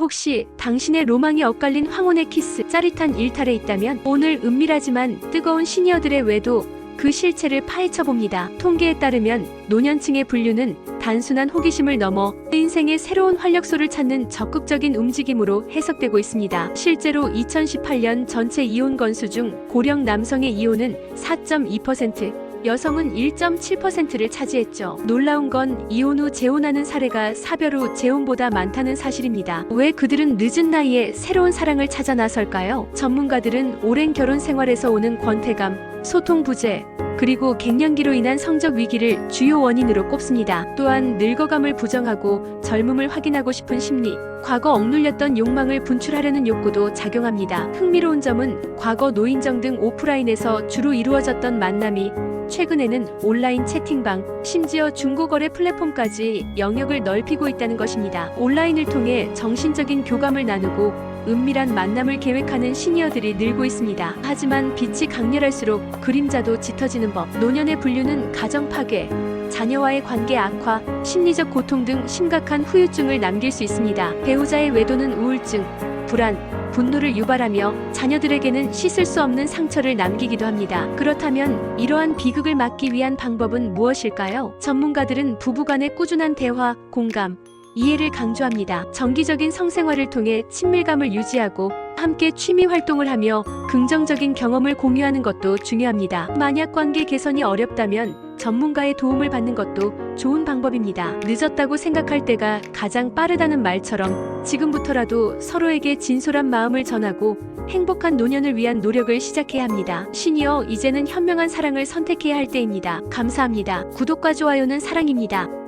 혹시 당신의 로망이 엇갈린 황혼의 키스, 짜릿한 일탈에 있다면 오늘 은밀하지만 뜨거운 시니어들의 외도 그 실체를 파헤쳐 봅니다. 통계에 따르면 노년층의 분류는 단순한 호기심을 넘어 인생의 새로운 활력소를 찾는 적극적인 움직임으로 해석되고 있습니다. 실제로 2018년 전체 이혼 건수 중 고령 남성의 이혼은 4.2%, 여성은 1.7%를 차지했죠. 놀라운 건 이혼 후 재혼하는 사례가 사별 후 재혼보다 많다는 사실입니다. 왜 그들은 늦은 나이에 새로운 사랑을 찾아 나설까요? 전문가들은 오랜 결혼 생활에서 오는 권태감, 소통 부재, 그리고 갱년기로 인한 성적 위기를 주요 원인으로 꼽습니다. 또한 늙어감을 부정하고 젊음을 확인하고 싶은 심리, 과거 억눌렸던 욕망을 분출하려는 욕구도 작용합니다. 흥미로운 점은 과거 노인정 등 오프라인에서 주로 이루어졌던 만남이 최근에는 온라인 채팅방, 심지어 중고거래 플랫폼까지 영역을 넓히고 있다는 것입니다. 온라인을 통해 정신적인 교감을 나누고 은밀한 만남을 계획하는 시니어들이 늘고 있습니다. 하지만 빛이 강렬할수록 그림자도 짙어지는 법. 노년의 분류는 가정 파괴, 자녀와의 관계 악화, 심리적 고통 등 심각한 후유증을 남길 수 있습니다. 배우자의 외도는 우울증, 불안, 분노를 유발하며 자녀들에게는 씻을 수 없는 상처를 남기기도 합니다. 그렇다면 이러한 비극을 막기 위한 방법은 무엇일까요? 전문가들은 부부간의 꾸준한 대화, 공감, 이해를 강조합니다. 정기적인 성생활을 통해 친밀감을 유지하고 함께 취미 활동을 하며 긍정적인 경험을 공유하는 것도 중요합니다. 만약 관계 개선이 어렵다면 전문가의 도움을 받는 것도 좋은 방법입니다. 늦었다고 생각할 때가 가장 빠르다는 말처럼 지금부터라도 서로에게 진솔한 마음을 전하고 행복한 노년을 위한 노력을 시작해야 합니다. 시니어, 이제는 현명한 사랑을 선택해야 할 때입니다. 감사합니다. 구독과 좋아요는 사랑입니다.